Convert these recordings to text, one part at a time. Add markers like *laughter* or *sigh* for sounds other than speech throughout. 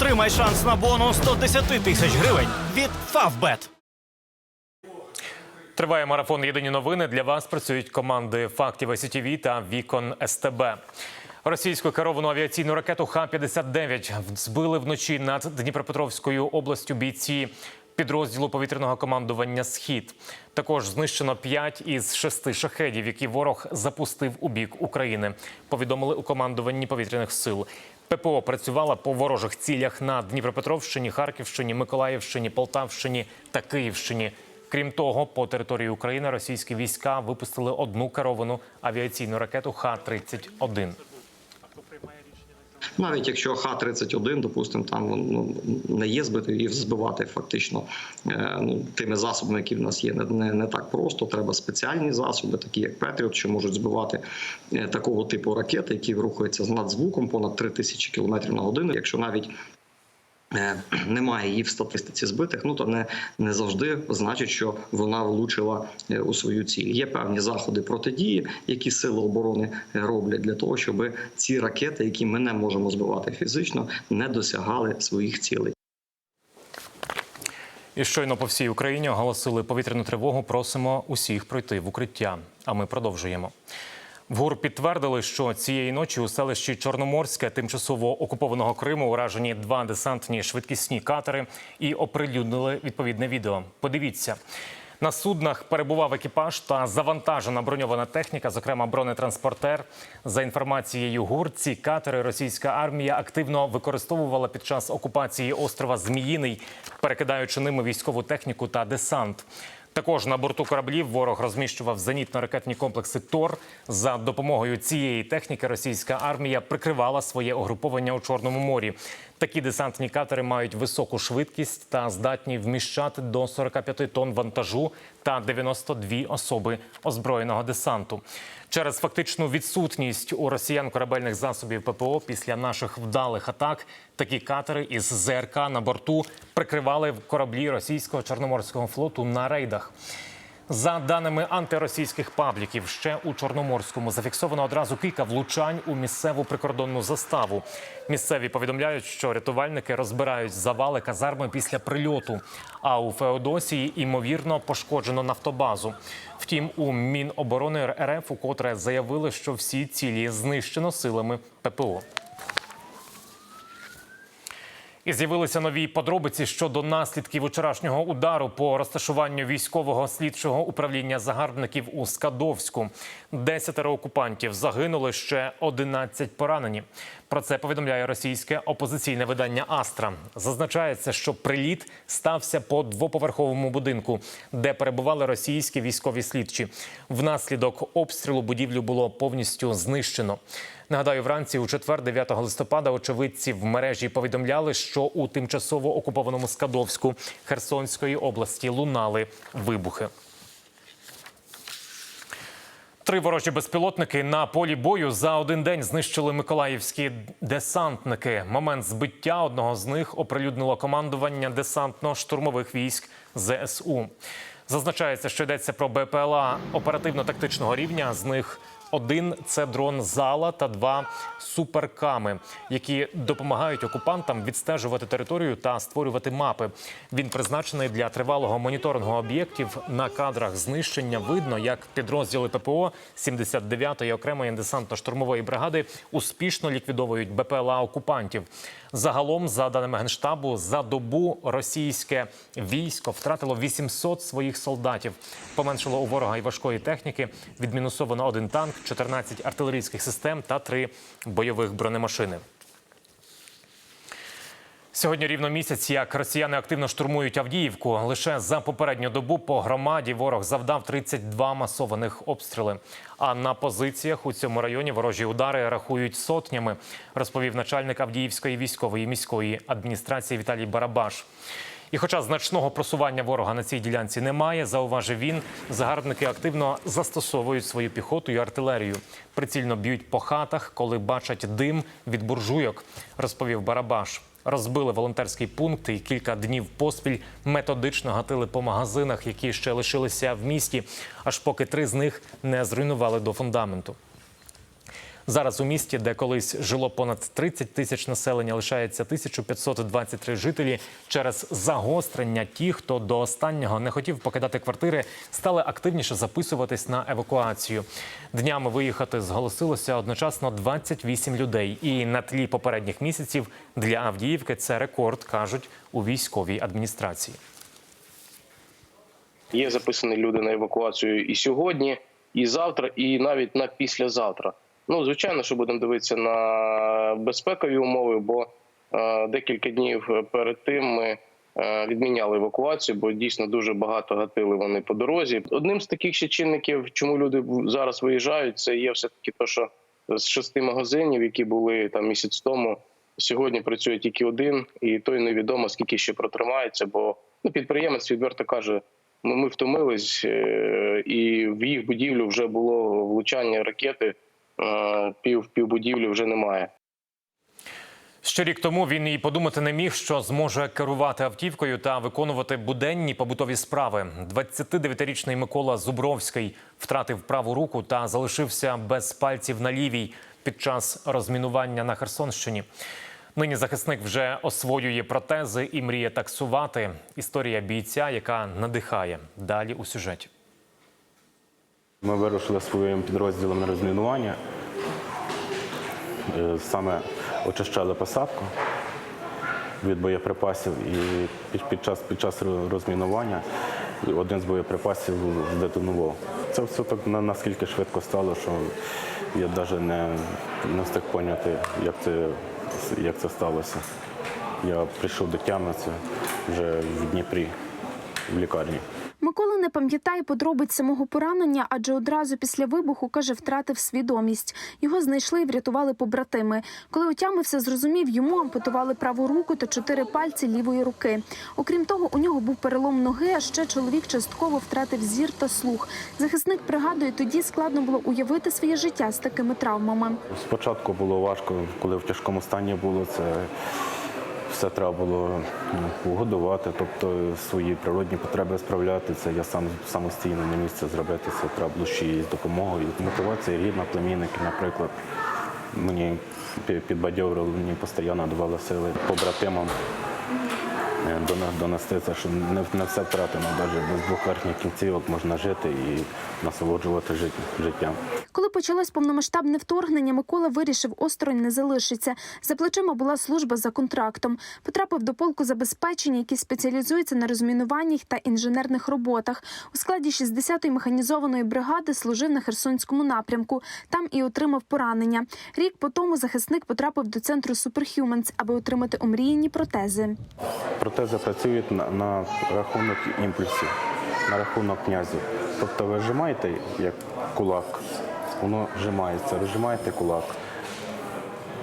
Отримай шанс на бонус 110 тисяч гривень від Favbet. Триває марафон Єдині новини. Для вас працюють команди фактів СІТВ та Вікон СТБ. Російську керовану авіаційну ракету Х-59 збили вночі над Дніпропетровською областю бійці підрозділу повітряного командування Схід. Також знищено 5 із 6 шахедів, які ворог запустив у бік України. Повідомили у командуванні повітряних сил. ППО працювала по ворожих цілях на Дніпропетровщині, Харківщині, Миколаївщині, Полтавщині та Київщині. Крім того, по території України російські війська випустили одну керовану авіаційну ракету Х-31. Навіть якщо Х-31, допустимо, там ну, не є збити і збивати фактично е, ну, тими засобами, які в нас є, не, не, так просто. Треба спеціальні засоби, такі як Петріот, що можуть збивати е, такого типу ракети, які рухаються з надзвуком понад 3000 км на годину. Якщо навіть *clears throat* немає її в статистиці збитих, ну то не, не завжди значить, що вона влучила е, у свою ціль. Є певні заходи протидії, які сили оборони е, роблять для того, щоб ці ракети, які ми не можемо збивати фізично, не досягали своїх цілей. І щойно по всій Україні оголосили повітряну тривогу. Просимо усіх пройти в укриття. А ми продовжуємо. В ГУР підтвердили, що цієї ночі у селищі Чорноморське тимчасово окупованого Криму уражені два десантні швидкісні катери і оприлюднили відповідне відео. Подивіться. На суднах перебував екіпаж та завантажена броньована техніка, зокрема бронетранспортер. За інформацією ГУР, ці катери російська армія активно використовувала під час окупації острова Зміїний, перекидаючи ними військову техніку та десант. Також на борту кораблів ворог розміщував зенітно-ракетні комплекси ТОР. За допомогою цієї техніки російська армія прикривала своє угруповання у Чорному морі. Такі десантні катери мають високу швидкість та здатні вміщати до 45 тонн вантажу та 92 особи озброєного десанту. Через фактичну відсутність у росіян корабельних засобів ППО після наших вдалих атак такі катери із ЗРК на борту прикривали кораблі російського чорноморського флоту на рейдах. За даними антиросійських пабліків, ще у Чорноморському зафіксовано одразу кілька влучань у місцеву прикордонну заставу. Місцеві повідомляють, що рятувальники розбирають завали казарми після прильоту. А у Феодосії ймовірно пошкоджено нафтобазу. Втім, у Міноборони РФ укотре заявили, що всі цілі знищено силами ППО. І з'явилися нові подробиці щодо наслідків вчорашнього удару по розташуванню військового слідчого управління загарбників у Скадовську. Десятеро окупантів загинули ще 11 поранені. Про це повідомляє російське опозиційне видання Астра. Зазначається, що приліт стався по двоповерховому будинку, де перебували російські військові слідчі. Внаслідок обстрілу будівлю було повністю знищено. Нагадаю, вранці у четвер, 9 листопада, очевидці в мережі повідомляли, що у тимчасово окупованому Скадовську Херсонської області лунали вибухи. Три ворожі безпілотники на полі бою за один день знищили миколаївські десантники. Момент збиття одного з них оприлюднило командування десантно-штурмових військ ЗСУ. Зазначається, що йдеться про БПЛА оперативно-тактичного рівня. З них один це дрон зала та два суперками, які допомагають окупантам відстежувати територію та створювати мапи. Він призначений для тривалого моніторингу об'єктів. На кадрах знищення видно, як підрозділи ППО 79-ї окремої десантно-штурмової бригади успішно ліквідовують БПЛА окупантів. Загалом, за даними генштабу, за добу російське військо втратило 800 своїх солдатів. Поменшило у ворога і важкої техніки. Відмінусовано один танк, 14 артилерійських систем та три бойових бронемашини. Сьогодні рівно місяць, як росіяни активно штурмують Авдіївку. Лише за попередню добу по громаді ворог завдав 32 масованих обстріли. А на позиціях у цьому районі ворожі удари рахують сотнями, розповів начальник Авдіївської військової міської адміністрації Віталій Барабаш. І, хоча значного просування ворога на цій ділянці немає, зауважив він, загарбники активно застосовують свою піхоту і артилерію. Прицільно б'ють по хатах, коли бачать дим від буржуйок, розповів Барабаш. Розбили волонтерський пункт і кілька днів поспіль методично гатили по магазинах, які ще лишилися в місті, аж поки три з них не зруйнували до фундаменту. Зараз у місті, де колись жило понад 30 тисяч населення, лишається 1523 жителі. Через загострення ті, хто до останнього не хотів покидати квартири, стали активніше записуватись на евакуацію. Днями виїхати зголосилося одночасно 28 людей. І на тлі попередніх місяців для Авдіївки це рекорд, кажуть у військовій адміністрації. Є записані люди на евакуацію і сьогодні, і завтра, і навіть на післязавтра. Ну, звичайно, що будемо дивитися на безпекові умови, бо е, декілька днів перед тим ми е, відміняли евакуацію, бо дійсно дуже багато гатили вони по дорозі. Одним з таких ще чинників, чому люди зараз виїжджають, це є все таки то, що з шести магазинів, які були там місяць тому, сьогодні працює тільки один, і той невідомо скільки ще протримається, бо ну, підприємець відверто каже. Ми, ми втомились, е, і в їх будівлю вже було влучання ракети. Е, Пів півбудівлі вже немає. Ще рік тому він і подумати не міг, що зможе керувати автівкою та виконувати буденні побутові справи. 29-річний Микола Зубровський втратив праву руку та залишився без пальців на лівій під час розмінування на Херсонщині. Нині захисник вже освоює протези і мріє таксувати. Історія бійця, яка надихає. Далі у сюжеті. Ми вирушили своїм підрозділом на розмінування. Е, Саме очищали посадку від боєприпасів і під, час, під час розмінування один з боєприпасів здетонував. Це все так на- наскільки швидко стало, що я навіть не, не встиг поняти, як це, як це сталося. Я прийшов до тями вже в Дніпрі, в лікарні. Не пам'ятає подробиць самого поранення, адже одразу після вибуху каже, втратив свідомість. Його знайшли і врятували побратими. Коли отямився, зрозумів, йому ампутували праву руку та чотири пальці лівої руки. Окрім того, у нього був перелом ноги, а ще чоловік частково втратив зір та слух. Захисник пригадує, тоді складно було уявити своє життя з такими травмами. Спочатку було важко, коли в тяжкому стані було це. Все треба було ну, годувати, тобто свої природні потреби справляти. Це я сам самостійно не місце зробити. Це треба було ще й з допомогою. Мотивація рідна, племінники, наприклад, мені пі- підбадьорили, мені постійно давали сили побратимам донести це, що не, не все втратено, навіть без двох верхніх кінцівок можна жити і насолоджувати жит- життям. Коли почалось повномасштабне вторгнення, Микола вирішив осторонь не залишиться. За плечима була служба за контрактом. Потрапив до полку забезпечення, який спеціалізується на розмінуваннях та інженерних роботах. У складі 60-ї механізованої бригади служив на Херсонському напрямку. Там і отримав поранення. Рік по тому захисник потрапив до центру Superhumans, аби отримати омріяні протези. Протези працюють на, на рахунок імпульсів, на рахунок князів. Тобто ви вжимаєте як кулак, воно вжимається, розжимаєте кулак,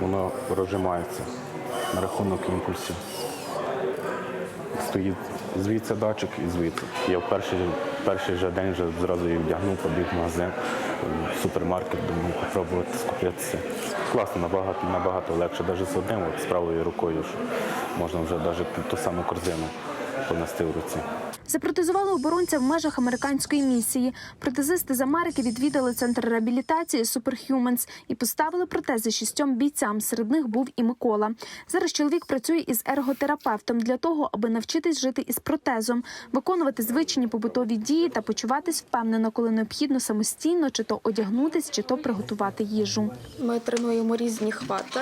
воно розжимається на рахунок імпульсів. Стоїть звідси датчик і звідси. Я в перший, перший же день вже зразу її вдягнув, побіг в магазин, супермаркет, думаю, спробувати скупитися. Класно, набагато, набагато легше, навіть з одним, от, з правою рукою, що можна вже навіть ту саму корзину понести в руці. Запротезували оборонця в межах американської місії. Протезисти з Америки відвідали центр реабілітації Superhumans і поставили протези шістьом бійцям. Серед них був і Микола. Зараз чоловік працює із ерготерапевтом для того, аби навчитись жити із протезом, виконувати звичні побутові дії та почуватись впевнено, коли необхідно самостійно чи то одягнутись, чи то приготувати їжу. Ми тренуємо різні хвати,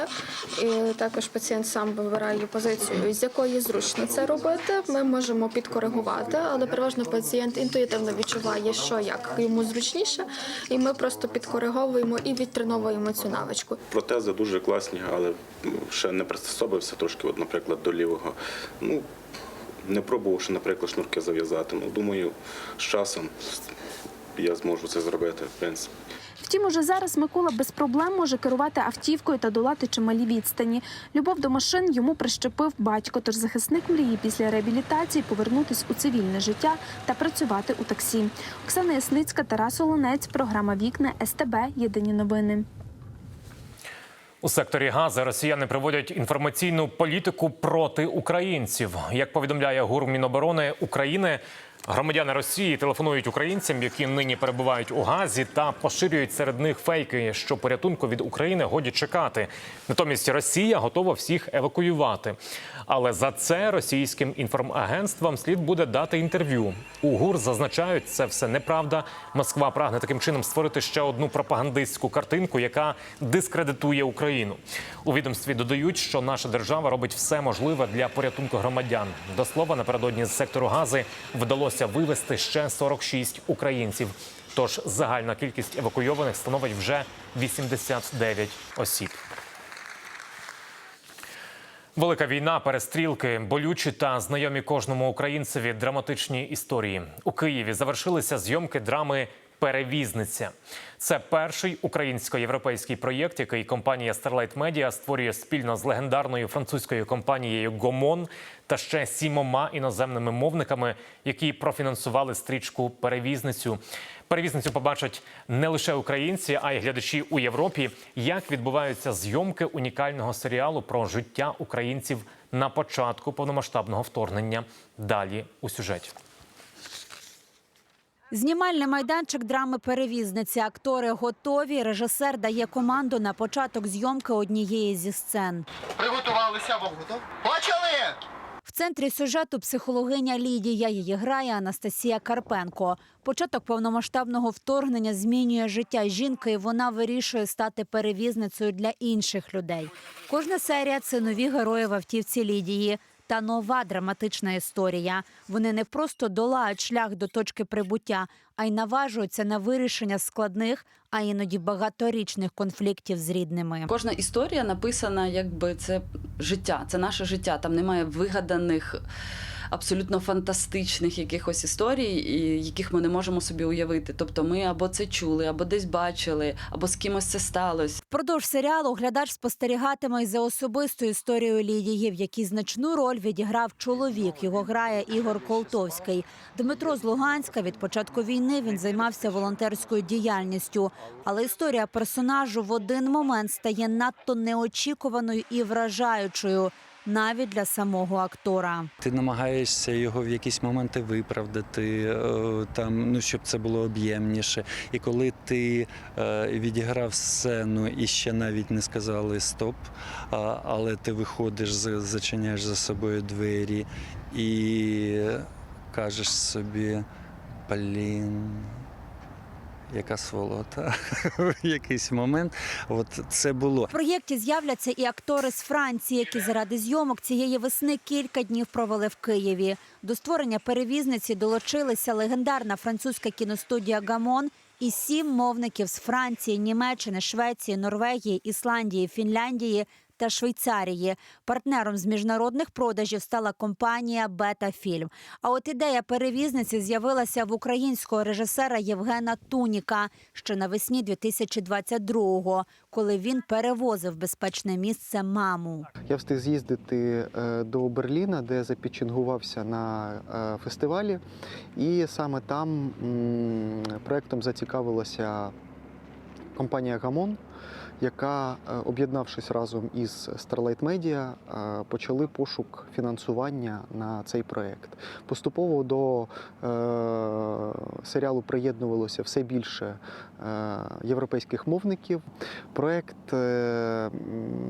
і також пацієнт сам вибирає позицію, з якої зручно це робити. Ми можемо підкоригувати, але переважно пацієнт інтуїтивно відчуває, що як йому зручніше, і ми просто підкориговуємо і відтреновуємо цю навичку. Протези дуже класні, але ну, ще не приспособився трошки, от, наприклад, до лівого. Ну, не пробував ще, наприклад, шнурки зав'язати. Ну, думаю, з часом я зможу це зробити, в принципі. Втім, уже зараз Микола без проблем може керувати автівкою та долати чималі відстані. Любов до машин йому прищепив батько, тож захисник мріє після реабілітації повернутись у цивільне життя та працювати у таксі. Оксана Ясницька, Тарас Олонець, програма Вікна СТБ. Єдині новини. У секторі Гази росіяни проводять інформаційну політику проти українців. Як повідомляє ГУР Міноборони України, Громадяни Росії телефонують українцям, які нині перебувають у Газі, та поширюють серед них фейки, що порятунку від України годі чекати. Натомість Росія готова всіх евакуювати. Але за це російським інформагентствам слід буде дати інтерв'ю. У ГУР зазначають, це все неправда. Москва прагне таким чином створити ще одну пропагандистську картинку, яка дискредитує Україну. У відомстві додають, що наша держава робить все можливе для порятунку громадян. До слова, напередодні з сектору Гази вдалося вивезти ще 46 українців. Тож загальна кількість евакуйованих становить вже 89 осіб. Велика війна, перестрілки, болючі та знайомі кожному українцеві драматичні історії. У Києві завершилися зйомки драми Перевізниця. Це перший українсько-європейський проєкт, який компанія Starlight Media створює спільно з легендарною французькою компанією Гомон та ще сімома іноземними мовниками, які профінансували стрічку Перевізницю. Перевізницю побачать не лише українці, а й глядачі у Європі, як відбуваються зйомки унікального серіалу про життя українців на початку повномасштабного вторгнення. Далі у сюжеті. Знімальний майданчик драми перевізниці. Актори готові. Режисер дає команду на початок зйомки однієї зі сцен. Приготувалися вогнуту. Почали! В центрі сюжету психологиня Лідія. Її грає Анастасія Карпенко. Початок повномасштабного вторгнення змінює життя жінки, і вона вирішує стати перевізницею для інших людей. Кожна серія це нові герої в автівці Лідії. Та нова драматична історія. Вони не просто долають шлях до точки прибуття, а й наважуються на вирішення складних, а іноді багаторічних конфліктів з рідними. Кожна історія написана, якби це життя, це наше життя. Там немає вигаданих, абсолютно фантастичних якихось історій, яких ми не можемо собі уявити. Тобто, ми або це чули, або десь бачили, або з кимось це сталося. Впродовж серіалу глядач спостерігатиме й за особистою історією Лідії, в якій значну роль відіграв чоловік. Його грає Ігор Колтовський. Дмитро з Луганська від початку війни він займався волонтерською діяльністю. Але історія персонажу в один момент стає надто неочікуваною і вражаючою. Навіть для самого актора Ти намагаєшся його в якісь моменти виправдати, е, там, ну, щоб це було об'ємніше. І коли ти е, відіграв сцену і ще навіть не сказали стоп, але ти виходиш, зачиняєш за собою двері і кажеш собі, блін. Яка сволота в *laughs* якийсь момент. От це було. в проєкті з'являться і актори з Франції, які заради зйомок цієї весни кілька днів провели в Києві. До створення перевізниці долучилися легендарна французька кіностудія Гамон і сім мовників з Франції, Німеччини, Швеції, Норвегії, Ісландії, Фінляндії. Та Швейцарії партнером з міжнародних продажів стала компанія Бета Фільм. А от ідея перевізниці з'явилася в українського режисера Євгена Туніка ще навесні 2022-го, коли він перевозив безпечне місце маму. Я встиг з'їздити е, до Берліна, де запічингувався на е, фестивалі, і саме там проектом зацікавилася компанія Гамон, яка, е, об'єднавшись разом із Starlight Media, е, почали пошук фінансування на цей проект. Поступово до е, серіалу приєднувалося все більше європейських мовників. Проект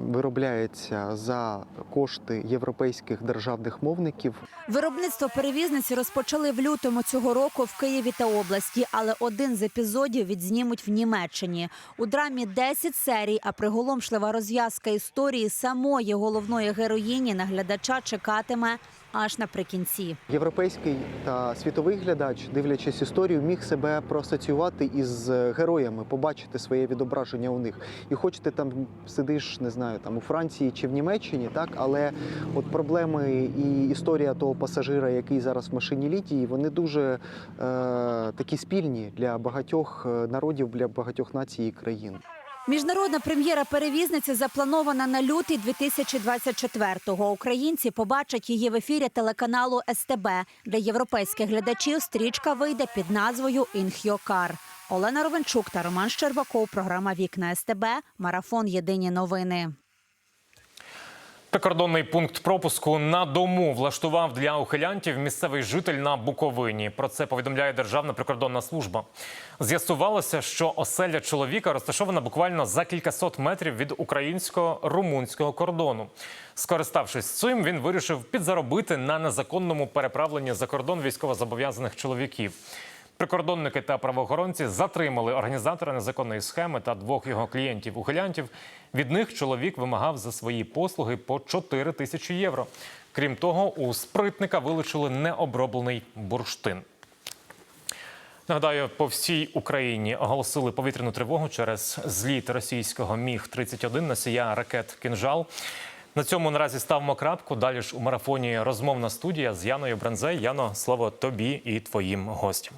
виробляється за кошти європейських державних мовників. Виробництво перевізниці розпочали в лютому цього року в Києві та області, але один з епізодів відзнімуть в Німеччині. У драмі 10 серій, а приголомшлива розв'язка історії самої головної героїні на глядача чекатиме аж наприкінці. Європейський та світовий глядач, дивлячись історію, міг себе проасоціювати із героями, побачити своє відображення у них. І хоч ти там сидиш, не знаю, там у Франції чи в Німеччині, так але от проблеми і історія того пасажира, який зараз в машині літії, вони дуже е, такі спільні для багатьох е, народів, для багатьох націй і країн. Міжнародна прем'єра перевізниці запланована на лютий 2024-го. Українці побачать її в ефірі телеканалу СТБ. Для європейських глядачів стрічка вийде під назвою «Інхьокар». Олена Ровенчук та Роман Щербаков. Програма Вікна СТБ. Марафон Єдині новини. Прикордонний пункт пропуску на дому влаштував для ухилянтів місцевий житель на Буковині. Про це повідомляє Державна прикордонна служба. З'ясувалося, що оселя чоловіка розташована буквально за кількасот метрів від українсько-румунського кордону. Скориставшись цим, він вирішив підзаробити на незаконному переправленні за кордон військовозобов'язаних чоловіків. Прикордонники та правоохоронці затримали організатора незаконної схеми та двох його клієнтів-ухилянтів. Від них чоловік вимагав за свої послуги по 4 тисячі євро. Крім того, у спритника вилучили необроблений бурштин. Нагадаю, по всій Україні оголосили повітряну тривогу через зліт російського міг 31 носія ракет Кінжал. На цьому наразі ставимо крапку. Далі ж у марафоні розмовна студія з Яною Бранзе. Яно, слово тобі і твоїм гостям.